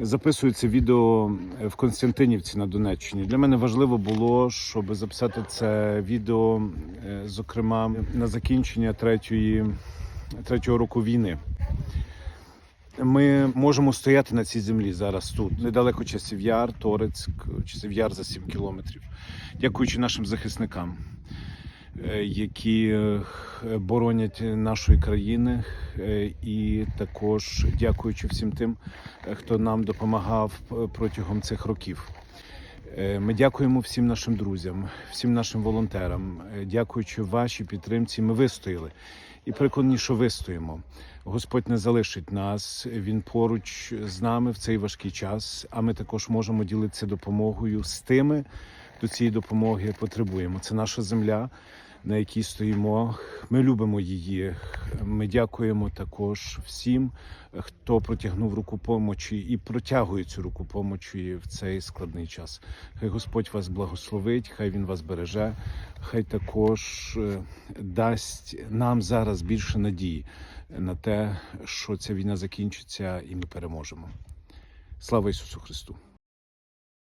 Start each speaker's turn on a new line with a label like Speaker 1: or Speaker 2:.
Speaker 1: Записую це відео в Константинівці на Донеччині. Для мене важливо було, щоб записати це відео, е, зокрема, на закінчення третьої, третього року війни. Ми можемо стояти на цій землі зараз тут, недалеко часів яр, Торецьк, часів яр за 7 кілометрів, дякуючи нашим захисникам, е, які е, боронять нашої країни, е, і також дякуючи всім тим, е, хто нам допомагав е, протягом цих років. Е, Ми дякуємо всім нашим друзям, всім нашим волонтерам. Е, Дякуючи вашій підтримці, ми вистояли і переконані, що вистоїмо. Господь не залишить нас. Він поруч з нами в цей важкий час. А ми також можемо ділитися допомогою з тими, хто цієї допомоги потребуємо. Це наша земля, на якій стоїмо. Ми любимо її. Ми дякуємо також всім, хто протягнув руку помочі і протягує цю руку помочі в цей складний час. Хай Господь вас благословить, хай Він вас береже, хай також е, дасть нам зараз більше надії на те, що ця війна закінчиться і ми переможемо. Слава Ісусу Христу!